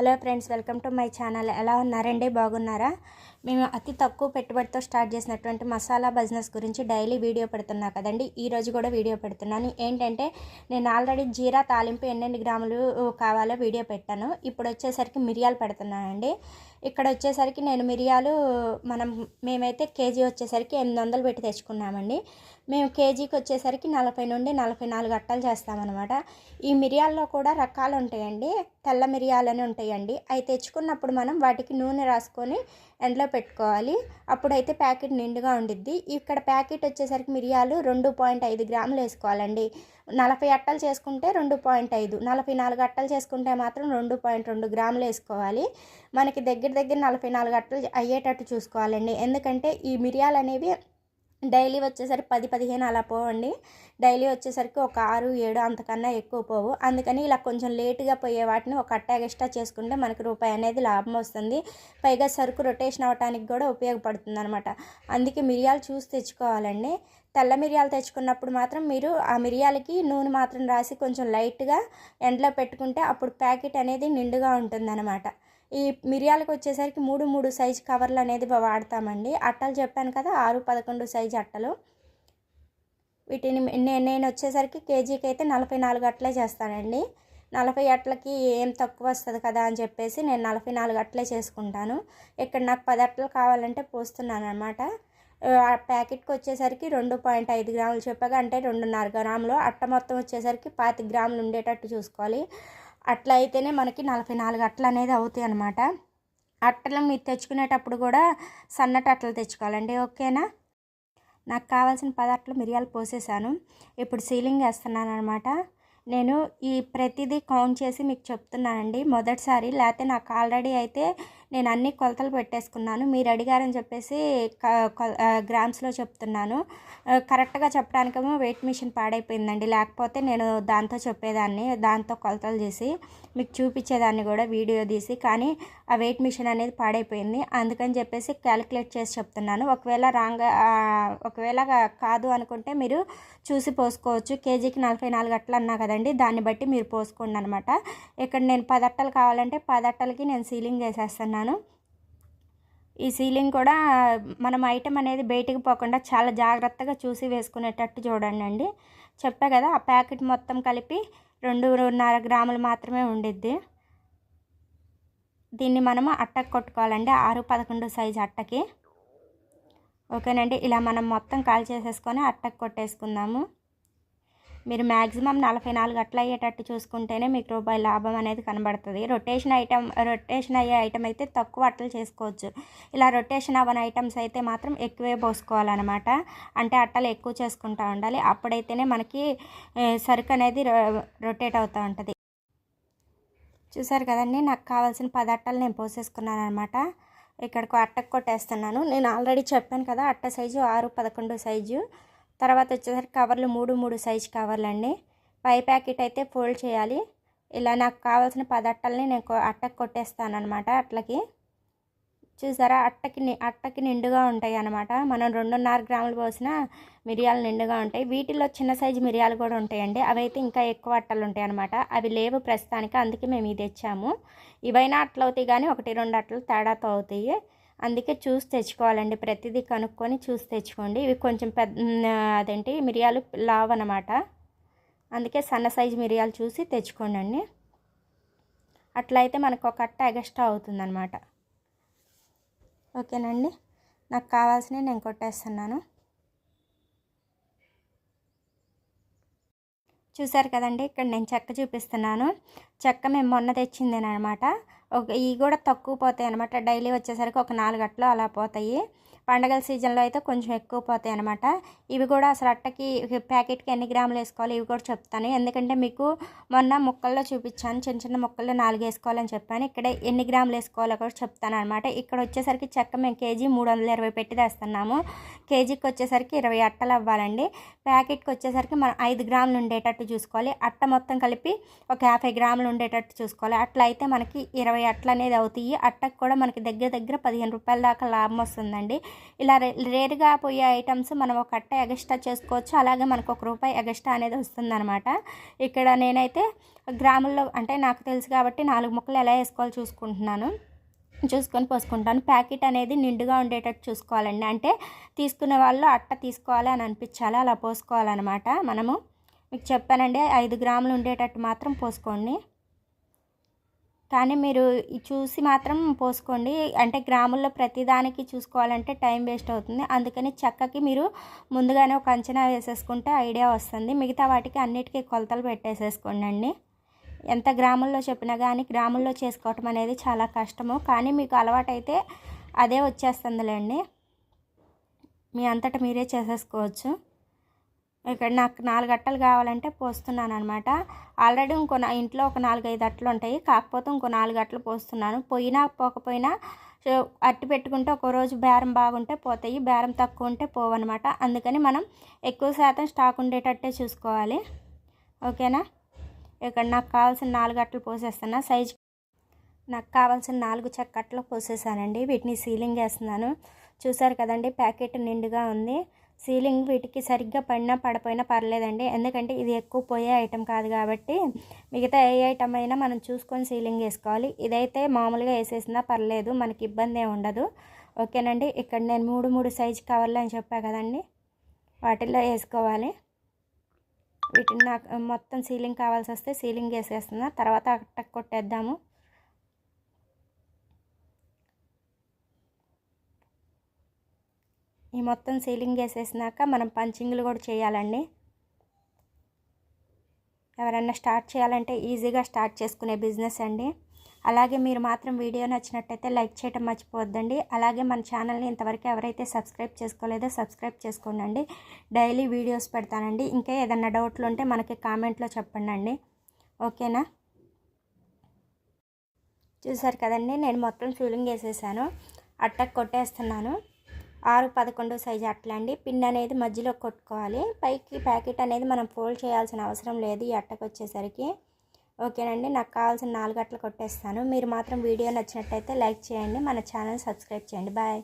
Hello friends welcome to my channel. ఎలా ఉన్నారండి? బాగున్నారా? మేము అతి తక్కువ పెట్టుబడితో స్టార్ట్ చేసినటువంటి మసాలా బిజినెస్ గురించి డైలీ వీడియో పెడుతున్నా కదండి. ఈ రోజు కూడా వీడియో పెడుతున్నాను. ఏంటంటే నేను ఆల్రెడీ జీరా తాలింపు ఎన్నెన్ని గ్రాములు కావాలో వీడియో పెట్టాను. ఇప్పుడు వచ్చేసరికి మిరియాలు పెడుతున్నానండి. ఇక్కడ వచ్చేసరికి నేను మిరియాలు మనం మేమైతే కేజీ వచ్చేసరికి ఎనిమిది వందలు పెట్టి తెచ్చుకున్నామండి. మేము కేజీకి వచ్చేసరికి నలభై నుండి నలభై నాలుగు అట్టలు చేస్తామన్నమాట. ఈ మిరియాల్లో కూడా రకాలు ఉంటాయండి. తెల్ల మిరియాలని ఉంటాయండి. అవి తెచ్చుకున్నప్పుడు మనం వాటికి నూనె రాసుకొని ఎండలో పెట్టుకోవాలి. అప్పుడైతే ప్యాకెట్ నిండుగా ఉండిద్ది. ఇక్కడ ప్యాకెట్ వచ్చేసరికి మిరియాలు రెండు పాయింట్ ఐదు గ్రాములు వేసుకోవాలండి. నలభై అట్టలు చేసుకుంటే రెండు పాయింట్ ఐదు. నలభై నాలుగు అట్టలు చేసుకుంటే మాత్రం రెండు పాయింట్ రెండు గ్రాములు వేసుకోవాలి. మనకి దగ్గర దగ్గర నలభై నాలుగు అట్టలు అయ్యేటట్టు చూసుకోవాలండి. ఎందుకంటే ఈ మిరియాలు అనేవి డైలీ వచ్చేసరికి పది పదిహేను అలా పోవండి. డైలీ వచ్చేసరికి ఒక ఆరు ఏడు అంతకన్నా ఎక్కువ పోవు. అందుకని ఇలా కొంచెం లేటుగా పోయే వాటిని ఒక అట్టా ఎక్స్ట్రా చేసుకుంటే మనకి రూపాయి అనేది లాభం వస్తుంది. పైగా సరుకు రొటేషన్ అవ్వడానికి కూడా ఉపయోగపడుతుంది అనమాట అందుకే మిరియాలు చూసి తెచ్చుకోవాలండి. తెల్ల మిరియాలు తెచ్చుకున్నప్పుడు మాత్రం మీరు ఆ మిరియాలకి నూనె మాత్రం రాసి కొంచెం లైట్గా ఎండలో పెట్టుకుంటే అప్పుడు ప్యాకెట్ అనేది నిండుగా ఉంటుందన్నమాట. ఈ మిరియాలకు వచ్చేసరికి మూడు మూడు సైజు కవర్లు అనేది వాడతామండి. అట్టలు చెప్పాను కదా ఆరు పదకొండు సైజు అట్టలు. వీటిని నేను నేను వచ్చేసరికి కేజీకి అయితే నలభై నాలుగు అట్లే చేస్తానండి. నలభై అట్లకి ఏం తక్కువ వస్తుంది కదా అని చెప్పేసి నేను నలభై నాలుగు అట్లే చేసుకుంటాను. ఇక్కడ నాకు పది అట్టలు కావాలంటే పోస్తున్నాను అనమాట ఆ ప్యాకెట్కి వచ్చేసరికి రెండు పాయింట్ ఐదు గ్రాములు చెప్పగా అంటే రెండున్నర గ్రాములు. అట్ట మొత్తం వచ్చేసరికి పాతి గ్రాములు ఉండేటట్టు చూసుకోవాలి. అట్లా అయితేనే మనకి నలభై నాలుగు అట్టలు అనేది అవుతాయి అనమాట అట్టలు మీరు తెచ్చుకునేటప్పుడు కూడా సన్నటి అట్టలు తెచ్చుకోవాలండి ఓకేనా? నాకు కావాల్సిన పదార్థాలు మిరియాలు పోసేసాను. ఇప్పుడు సీలింగ్ వేస్తున్నాను అనమాట నేను ఈ ప్రతిదీ కౌంట్ చేసి మీకు చెప్తున్నానండి. మొదటిసారి లేకపోతే నాకు ఆల్రెడీ అయితే నేను అన్ని కొలతలు పెట్టేసుకున్నాను. మీరు అడిగారని చెప్పేసి గ్రామ్స్లో చెప్తున్నాను. కరెక్ట్గా చెప్పడానికేమో వెయిట్ మిషన్ పాడైపోయిందండి. లేకపోతే నేను దాంతో చెప్పేదాన్ని దాంతో కొలతలు చేసి మీకు చూపించేదాన్ని కూడా వీడియో తీసి కానీ ఆ వెయిట్ మిషన్ అనేది పాడైపోయింది. అందుకని చెప్పేసి క్యాలిక్యులేట్ చేసి చెప్తున్నాను. ఒకవేళ రాంగ్ ఒకవేళ కాదు అనుకుంటే మీరు చూసి పోసుకోవచ్చు. కేజీకి నలభై నాలుగు అట్టలు అన్నా కదండి దాన్ని బట్టి మీరు పోసుకోండి అనమాట ఇక్కడ నేను పదట్టలు కావాలంటే పదట్టలకి నేను సీలింగ్ చేసేస్తున్నాను ఈ సీలింగ్ కూడా మనం ఐటెం అనేది బయటికి పోకుండా చాలా జాగ్రత్తగా చూసి వేసుకునేటట్టు చూడండి అండి. చెప్పా కదా ఆ ప్యాకెట్ మొత్తం కలిపి రెండున్నర గ్రాములు మాత్రమే ఉండిద్ది. దీన్ని మనము అట్టకు కొట్టుకోవాలండి ఆరు పదకొండు సైజు అట్టకి. ఓకేనండి ఇలా మనం మొత్తం కాల్ చేసేసుకొని అట్టకు కొట్టేసుకుందాము. మీరు మ్యాక్సిమం నలభై నాలుగు అట్లా అయ్యేటట్టు చూసుకుంటేనే మీకు రూపాయి లాభం అనేది కనబడుతుంది. రొటేషన్ ఐటమ్ రొటేషన్ అయ్యే ఐటమ్ అయితే తక్కువ అట్టలు చేసుకోవచ్చు. ఇలా రొటేషన్ అవ్వని ఐటమ్స్ అయితే మాత్రం ఎక్కువే పోసుకోవాలన్నమాట. అంటే అట్టలు ఎక్కువ చేసుకుంటూ ఉండాలి. అప్పుడైతేనే మనకి సరుకు అనేది రొటేట్ అవుతూ ఉంటుంది. చూసారు కదండి నాకు కావాల్సిన పది అట్టలు నేను పోసేసుకున్నాను అనమాట ఇక్కడికి అట్టకు కొట్టేస్తున్నాను. నేను ఆల్రెడీ చెప్పాను కదా అట్ట సైజు ఆరు పదకొండు సైజు తర్వాత వచ్చేసరికి కవర్లు మూడు మూడు సైజు కవర్లు అండి. పై ప్యాకెట్ అయితే ఫోల్డ్ చేయాలి. ఇలా నాకు కావాల్సిన పది అట్టల్ని నేను అట్టకు కొట్టేస్తాను అనమాట అట్లకి. చూసారా? అట్టకి అట్టకి నిండుగా ఉంటాయి అనమాట మనం రెండున్నర గ్రాములు పోసిన మిరియాలు నిండుగా ఉంటాయి. వీటిలో చిన్న సైజు మిరియాలు కూడా ఉంటాయండి. అవి అయితే ఇంకా ఎక్కువ అట్టలు ఉంటాయి అనమాట అవి లేవు ప్రస్తుతానికి అందుకే మేము ఇది తెచ్చాము. ఇవైనా అట్లవుతాయి కానీ ఒకటి రెండు అట్టలు తేడాతో అవుతాయి. అందుకే చూసి తెచ్చుకోవాలండి. ప్రతిదీ కనుక్కొని చూసి తెచ్చుకోండి. ఇవి కొంచెం పెద్ద అదేంటి మిరియాలు లావ్ అనమాట అందుకే సన్న సైజు మిరియాలు చూసి తెచ్చుకోండి అండి అట్లయితే మనకు ఒక అట్ట ఎగస్ట్రా అవుతుందన్నమాట. ఓకేనండి? నాకు కావాల్సినవి నేను కొట్టేస్తున్నాను. చూసారు కదండి? ఇక్కడ నేను చెక్క చూపిస్తున్నాను. చెక్క మేము మొన్న తెచ్చిందేనమాట ఒక ఇవి కూడా తక్కువ పోతాయి అనమాట డైలీ వచ్చేసరికి ఒక నాలుగు గంటలు అలా పోతాయి. పండగల సీజన్లో అయితే కొంచెం ఎక్కువ పోతాయి అనమాట ఇవి కూడా అసలు అట్టకి ప్యాకెట్కి ఎన్ని గ్రాములు వేసుకోవాలి ఇవి కూడా చెప్తాను. ఎందుకంటే మీకు మొన్న ముక్కల్లో చూపించాను. చిన్న చిన్న ముక్కల్లో నాలుగు వేసుకోవాలని చెప్పాను. ఇక్కడ ఎన్ని గ్రాములు వేసుకోవాలో కూడా చెప్తాను అనమాట ఇక్కడ వచ్చేసరికి చెక్క మేము కేజీ మూడు వందల ఇరవై పెట్టి తెస్తున్నాము. కేజీకి వచ్చేసరికి ఇరవై అట్టలు అవ్వాలండి. ప్యాకెట్కి వచ్చేసరికి మనం ఐదు గ్రాములు ఉండేటట్టు చూసుకోవాలి. అట్ట మొత్తం కలిపి ఒక యాభై గ్రాములు ఉండేటట్టు చూసుకోవాలి. అట్లా అయితే మనకి ఇరవై అట్లు అనేది అవుతాయి. అట్టకు కూడా మనకి దగ్గర దగ్గర పదిహేను రూపాయల దాకా లాభం వస్తుందండి. ఇలా రే రేరుగా పోయే ఐటమ్స్ మనం ఒక కట్ట ఎగస్ట్రా చేసుకోవచ్చు. అలాగే మనకు ఒక రూపాయి ఎగస్ట్రా అనేది వస్తుందన్నమాట. ఇక్కడ నేనైతే గ్రాముల్లో అంటే నాకు తెలుసు కాబట్టి నాలుగు ముక్కలు ఎలా వేసుకోవాలో చూసుకుంటున్నాను. చూసుకొని పోసుకుంటాను. ప్యాకెట్ అనేది నిండుగా ఉండేటట్టు చూసుకోవాలండి. అంటే తీసుకునే వాళ్ళు అట్ట తీసుకోవాలి అని అనిపించాలి. అలా పోసుకోవాలన్నమాట మనము. మీకు చెప్పానండి ఐదు గ్రాములు ఉండేటట్టు మాత్రం పోసుకోండి. కానీ మీరు చూసి మాత్రం పోసుకోండి. అంటే గ్రాముల్లో ప్రతిదానికి చూసుకోవాలంటే టైం వేస్ట్ అవుతుంది. అందుకని చెక్కకి మీరు ముందుగానే ఒక అంచనా వేసేసుకుంటే ఐడియా వస్తుంది. మిగతా వాటికి అన్నిటికీ కొలతలు పెట్టేసేసుకోండి అండి. ఎంత గ్రాముల్లో చెప్పినా కానీ గ్రాముల్లో చేసుకోవటం అనేది చాలా కష్టము. కానీ మీకు అలవాటైతే అదే వచ్చేస్తుందిలేండి. మీ అంతటా మీరే చేసేసుకోవచ్చు. ఇక్కడ నాకు నాలుగు అట్టలు కావాలంటే పోస్తున్నాను అనమాట ఆల్రెడీ ఇంకో ఇంట్లో ఒక నాలుగైదు అట్టలు ఉంటాయి. కాకపోతే ఇంకో నాలుగు అట్టలు పోస్తున్నాను. పోయినా పోకపోయినా అట్టి పెట్టుకుంటే ఒక రోజు బేరం బాగుంటే పోతాయి. బేరం తక్కువ ఉంటే పోవన్నమాట. అందుకని మనం ఎక్కువ శాతం స్టాక్ ఉండేటట్టే చూసుకోవాలి. ఓకేనా? ఇక్కడ నాకు కావాల్సిన నాలుగు అట్టలు పోసేస్తున్నా. సైజు నాకు కావాల్సిన నాలుగు చెక్కట్లు పోసేసానండి. వీటిని సీలింగ్ వేస్తున్నాను. చూసారు కదండి ప్యాకెట్ నిండుగా ఉంది. సీలింగ్ వీటికి సరిగ్గా పడినా పడపోయినా పర్లేదండి. ఎందుకంటే ఇది ఎక్కువ పోయే ఐటెం కాదు కాబట్టి మిగతా ఏ ఐటెం అయినా మనం చూసుకొని సీలింగ్ వేసుకోవాలి. ఇదైతే మామూలుగా వేసేసినా పర్లేదు మనకి ఇబ్బంది ఉండదు. ఓకేనండి ఇక్కడ నేను మూడు మూడు సైజు కవర్లు అని చెప్పా కదండి వాటిల్లో వేసుకోవాలి. వీటిని నాకు మొత్తం సీలింగ్ కావాల్సి వస్తే సీలింగ్ వేసేస్తున్నా. తర్వాత అట్ట కొట్టేద్దాము. ఈ మొత్తం సీలింగ్ వేసేసినాక మనం పంచింగ్లు కూడా చేయాలండి. ఎవరన్నా స్టార్ట్ చేయాలంటే ఈజీగా స్టార్ట్ చేసుకునే బిజినెస్ అండి. అలాగే మీరు మాత్రం వీడియో నచ్చినట్టయితే లైక్ చేయటం మర్చిపోవద్దండి. అలాగే మన ఛానల్ని ఇంతవరకు ఎవరైతే సబ్స్క్రైబ్ చేసుకోలేదో సబ్స్క్రైబ్ చేసుకోండి డైలీ వీడియోస్ పెడతానండి. ఇంకా ఏదన్నా డౌట్లు ఉంటే మనకి కామెంట్లో చెప్పండి అండి ఓకేనా? చూసారు కదండి నేను మొత్తం ఫీలింగ్ వేసేసాను. అట్టకు కొట్టేస్తున్నాను. ఆరు పదకొండు సైజు అట్లా అండి. పిన్ అనేది మధ్యలో కొట్టుకోవాలి. పైకి ప్యాకెట్ అనేది మనం ఫోల్డ్ చేయాల్సిన అవసరం లేదు ఈ అట్టకు వచ్చేసరికి. ఓకేనండి నాకు కావాల్సిన నాలుగు గంటలు కొట్టేస్తాను. మీరు మాత్రం వీడియో నచ్చినట్టయితే లైక్ చేయండి మన ఛానల్ సబ్స్క్రైబ్ చేయండి. బాయ్.